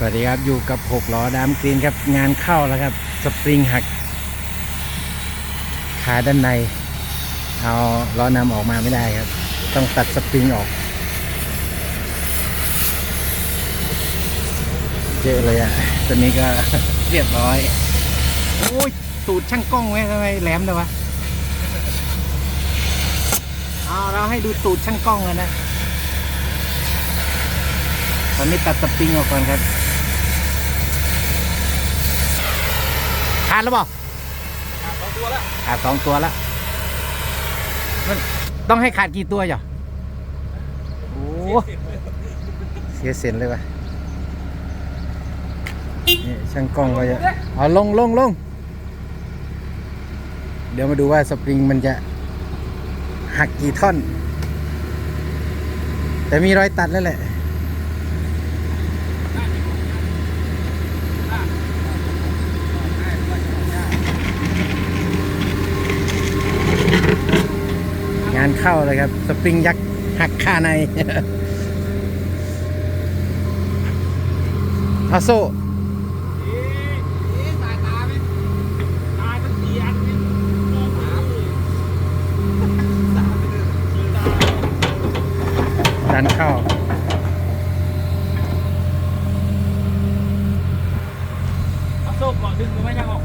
สวัสดีครับ อยู่กับหกล้อดามกรีนครับ งานเข้าแล้วครับ สปริงหัก ขาด้านใน เอาล้อนำออกมาไม่ได้ครับ ต้องตัดสปริงออก เยอะเลยอะตัวนี้ก็เรียบร้อย โอ้ย ตูดช่างกล้องไว้ทำไมแหลมเลยวะเอาเราให้ดูตูดช่างกล้องกันนะตอนนี้ตัดสปริงออกก่อนครับาดแล้วเปล่าสองตัวแล้วขาดสองตัวแล้วมันต้องให้ขาดกี่ตัวจ้ะโอ้เสียเส้นเลยว่ะนี่ช่างกล้องก็จะเอาลงลงลงเดี๋ยวมาดูว่าสปริงมันจะหักกี่ท่อน แต่มีรอยตัดแล้วแหละานเข้าเลยครับ สปริงยักษ์หักคาในเอาโซ่ตายตาไหมตายมันสี่อันเนี่ยมองหาเลยสามเลยสี่ตาดันเข้าเอาโซ่ก่อนดึงกูไม่ช่างออก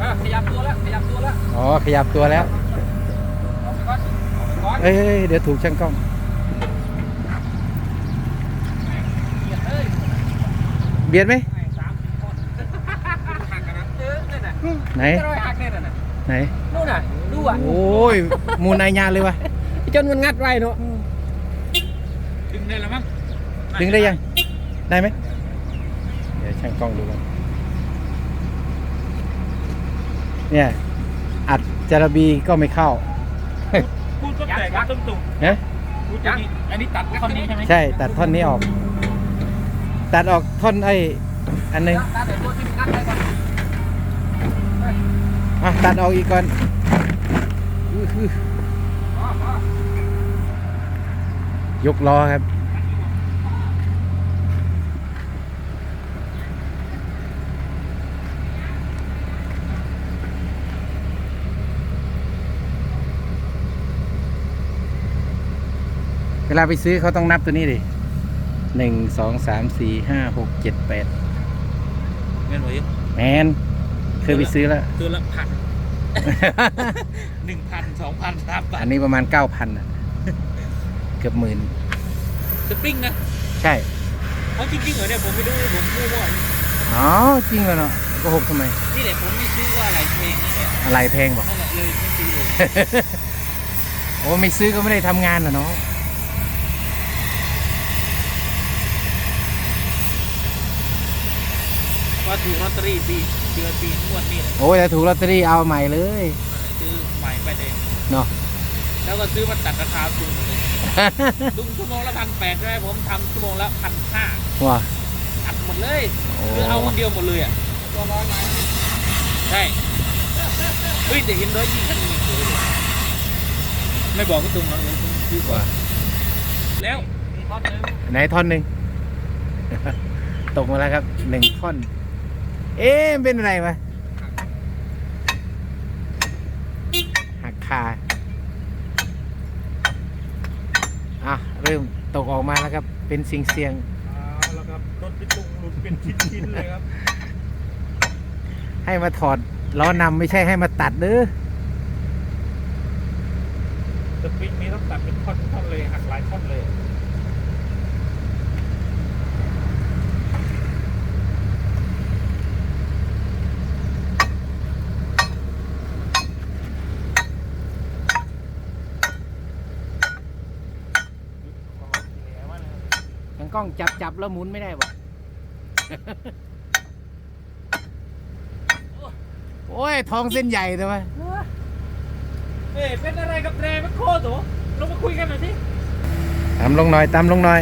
อะขยับตัวแล้ว ขยับตัวแล้ว อ๋อ ขยับตัวแล้วเอาไปก่อน เอาไปก่อนเอ้ยเดี๋ยวถูกช่างกล้องเกียดเลยเบียดไหมไอ้สามสี่คนหักกันนะเออนั่นน่ะไหนจะรอยหักเนี่ยน่ะไหนนู่นน่ะดูอะโอ้ยมูลนายยาเลยวะจนมันงัดไว้เนาะดึงได้แล้วมั้งดึงได้ยัง ได้ไหมเดี๋ยวช่างกล้องดูกันเนี่ยอัดจาระบีก็ไม่เข้า พูดก็แตกตุ้มตุ้มนะพูดจะนี่อันนี้ตัดท่อนนี้ใช่ไหมใช่ ตัดท่อนนี้ออก ตัดออกท่อนไอ้อันหนึงตัดแต่ตัวที่มันงัดไว้ก่อนอะตัดออกอีกก่อนอื้อหืออ๋ออ๋อยกล้อครับ เวลาไปซื้อเขาต้องนับตัวนี้ดิหนึ่งสองสามสี่ห้าหกเจ็ดแปดเงินไว้แมนเคยไปซื้อแล้วตัวละพันหนึ่งพันสองพันสามพัอันนนี้ประมาณเก้าพันอะ เกือบหมื่นสปริงนะ ใช่เอาจริงๆเหรอเนี่ยผมไม่รู้ผมมั่วอ๋อจริงเหรอเนาะโก็หกทำไมๆนี่แหละผมไม่ซื้อว่าอะไรเพลงนี่แหละอะไรแพงบอกนั่นแหละเลยไม่ซื้อเลยโอ้ไม่ซื้อก็ไม่ได้ทำงานนะเนาะ ว่าถูกลอตเตอรี่ปีเดือนปีงวดนี่แหละโอ้ยถ้าถูกลอตเตอรี่เอาใหม่เลยซื้อใหม่ไปเลยเนาะ แล้วก็ซื้อมาตัดราคาตุงหมดเลยตุงชั่วโมงละพันแปดใช่ไหมผมทำชั่วโมงละพันห้าว้าตัดหมดเลยโอ้คือเอาคนเดียวหมดเลยอะตัวร้อยไหมใช่เฮ้ยแต่เห็นร้อยยี่สิบนี่สวยเลยไม่บอกก็ตุงแล้วตุงซื้อกว่า แล้วมีทอดนึงไหนท่อนหนึ่งตกมาแล้วครับหนึ่งท่อน เอ๊ะมันเป็นอะไรวะหักคาอะ เริ่มตกออกมาแล้วครับ เป็นเสียงเสียงเอาแล้วครับรถพี่ตุงหลุดเป็นชิ้นๆเลยครับๆให้มาถอดล้อนำไม่ใช่ให้มาตัดเด้อสปริงนี้ต้องตัดเป็นท่อนๆเลยหักหลายท่อนเลย ทาง กล้องจับจับแล้วหมุนไม่ได้วะโอ้ยทองเส้นใหญ่เลยวะเอ๊ะเป็นอะไรกับแรแมคโครตัวลงมาคุยกันหน่อยสิตามลงหน่อยตามลงหน่อย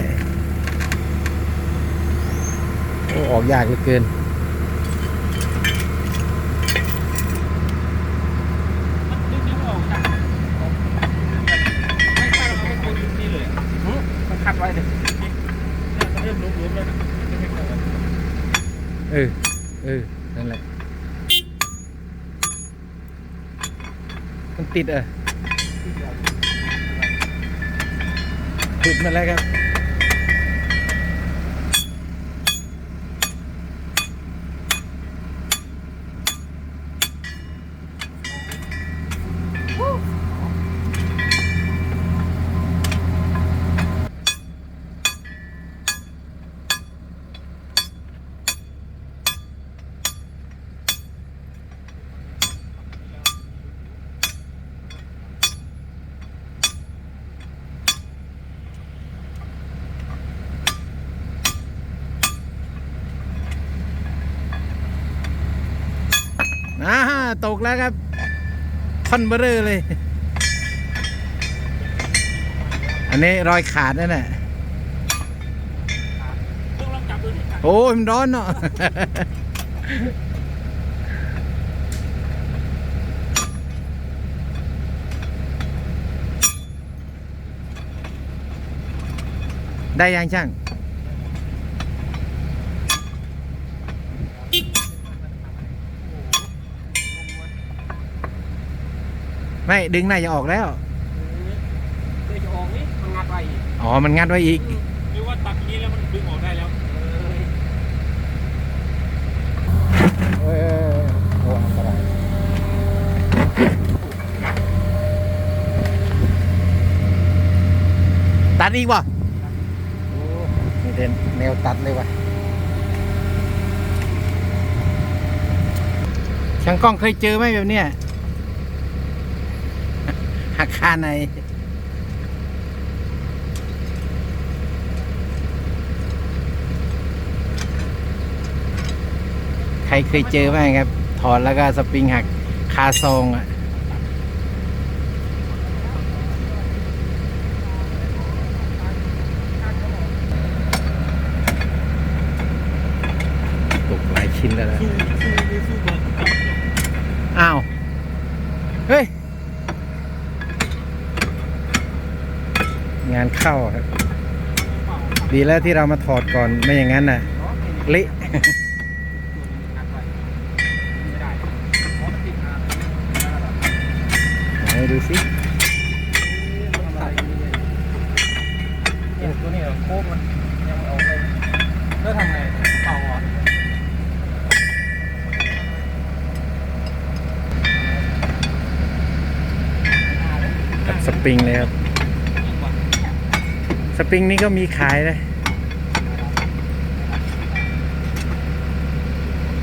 โอ้ออกยากเหลือเกินมันดึงยังไม่ออกจากไม่ใช่เราไม่ควรดึงนี่เลย มันคัดไว้เลย เนี่ยมันเริ่มหลุมๆแล้วนะ เออ เออ นั่นแหละ มันติดเออติดมาแล้วครับ อ่าตกแล้วครับท่อนเบอร์เรอเลย อันนี้รอยขาดนั่นแหละโอ้ยมันร้อนเนาะได้ยังช่าง ไม่ดึงน่าจะออกแล้วเดี๋ยวจะออกนี่มันงัดไว้อีกอ๋อมันงัดไว้อีก หรือว่าตัดอย่างนี้แล้วมันดึงออกได้แล้วเออโอ้อันตรายตัดอีกวะโอ้นี่เด่นแนวตัดเลยวะช่างกล้องเคยเจอไหมแบบเนี้ย หักคาในใครเคยเจอบ้างครับ ถอดแล้วก็สปริงหักคาซองอะ ตกหลายชิ้นแล้วนะ สู้สู้ไม่สู้บอลจับ อ้าว เฮ้ย งานเข้าครับ ดีแล้วที่เรามาถอดก่อนไม่อย่างนั้นน่ะเละไหนดูสิตัวนี้โค้งมันยังไม่ออกเลยแล้วทำไงเป่าอะกับสปริงเลยครับ สปริงนี้ก็มีขายนะ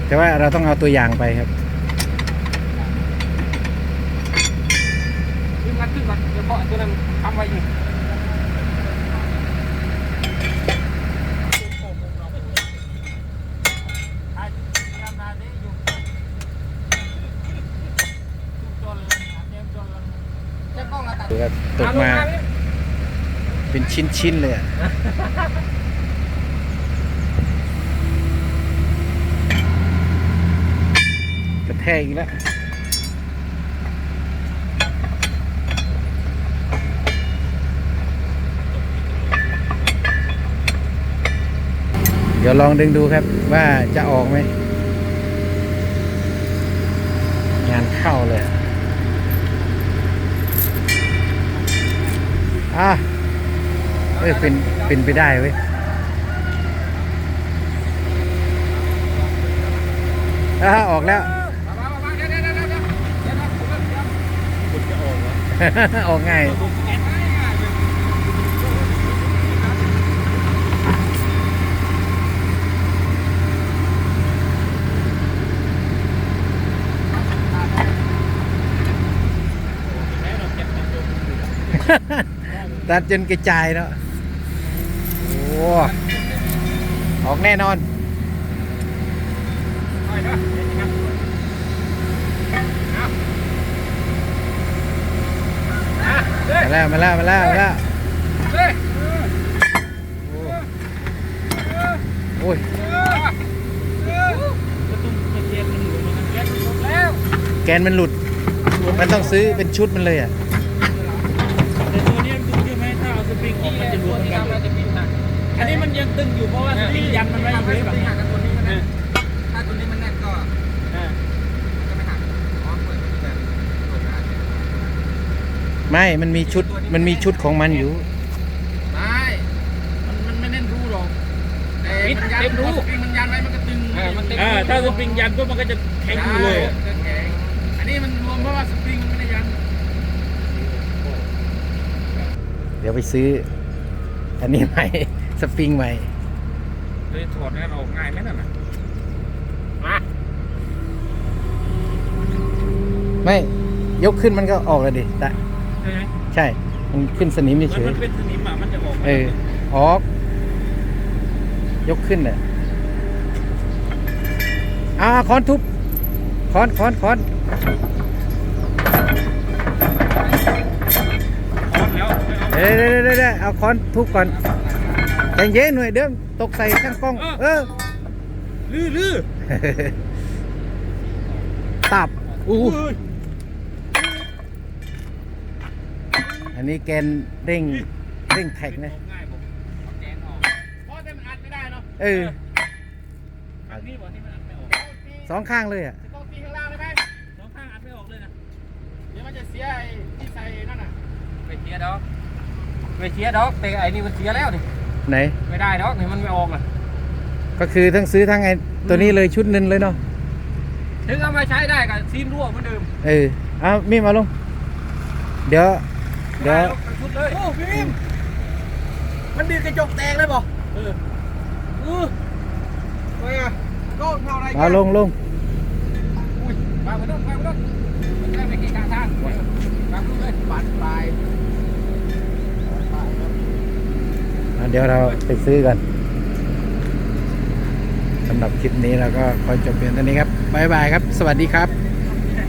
แต่ว่าเราต้องเอาตัวอย่างไปครับขึ้นมาขึ้นมาเดี๋ยวเพาะตัวนั้นทำไว้อยู่จะกล้องละตัดดูครับตกมา เป็นชิ้นๆเลยอะกระแทกอีกแล้วเดี๋ยวลองดึงดูครับว่าจะออกไหม งานเข้าเลย อะ อ้ยเป็นเป็นไปได้เว้ยอ่าออกแล้ว ออกง่ายตัดจนกระจายแล้ว อ้ออกแน่นอนมาแล้วมาแล้วมาแล้วมาแล้วโอ้ยแกนมันหลุด มันต้องซื้อเป็นชุดมันเลยอะ อันนี้มันยังตึงอยู่เพราะว่าที่ยันมันไว้อยู่แบบนี้ถ้าตัวนี้มันแน่นก็ก็ไม่หักไม่ มันมีชุด มันมีชุดของมันอยู่ ไม่มันมันไม่แน่นรูหรอกแต่มันยันรูสปิงมันยันไว้มันก็ตึงมันตึงถ้าสปริงยันก็มันก็จะแข็งอยู่เลยอันนี้มันรวมเพราะว่าสปริงมันไม่ได้ยันเดี๋ยวไปซื้ออันนี้ใหม่ สปริงใหม่เลยถอดงั้นออกง่ายไหมนั่นน่ะมาไม่ ยกขึ้นมันก็ออกเลยดิแต่ใช่ไหมใช่ มันขึ้นสนิมเหมือนเฉยมันเป็นสนิมอะมันจะออกๆเออออก ยกขึ้นเนี่ยอ่าค้อนทุบค้อนค้อนค้อนถอดแล้วไม่เอาเดี๋ยวเดี๋ยวเดี๋ยวเดี๋ยวเอาค้อนทุบก่อน ใจเย็นหน่อยเดิมตกใส่ข้างกล้อง เออลื้อลื้อตับอู้อุ้ยอันนี้แกนเร่งเร่งแท็กนะออกง่ายผมแจนออกเพราะแต่มันอัดไม่ได้เนาะเอออันนี้บอกนี่มันอัดไม่ออกสองข้างเลยอะจะต้องตีข้างล่างได้ไหมสองข้างอัดไม่ออกเลยนะเดี๋ยวมันจะเสียไอ้ที่ใส่นั่นน่ะไม่เสียดอกไม่เสียดอกแต่ไอ้นี่มันเสียแล้วนี่ ไหน ไม่ได้ดอกนี่มันไม่ออกอะก็คือทั้งซื้อทั้งไอ้ตัวนี้เลยชุดหนึงเลยเนาะถึงเอามาใช้ได้กับซีนรั่วเหมือนเดิมเออเอามีดมาลง เดี๋ยว เดี๋ยวได้ทั้งชุดเลยโอ้พี่มันดีดกระจกแตกเลยบ่เออเออไปอะก็เท่าไรมาลงลงอุ้ยวางไปนู่นวางไปนู่นมันจะได้ไม่เกะกะทางวางไปนู่นเลยบัดปลาย อะ เดี๋ยวเราไปซื้อกันสำหรับคลิปนี้เราก็ขอจบเพียงเท่านี้ครับบ๊ายบายครับ สวัสดีครับ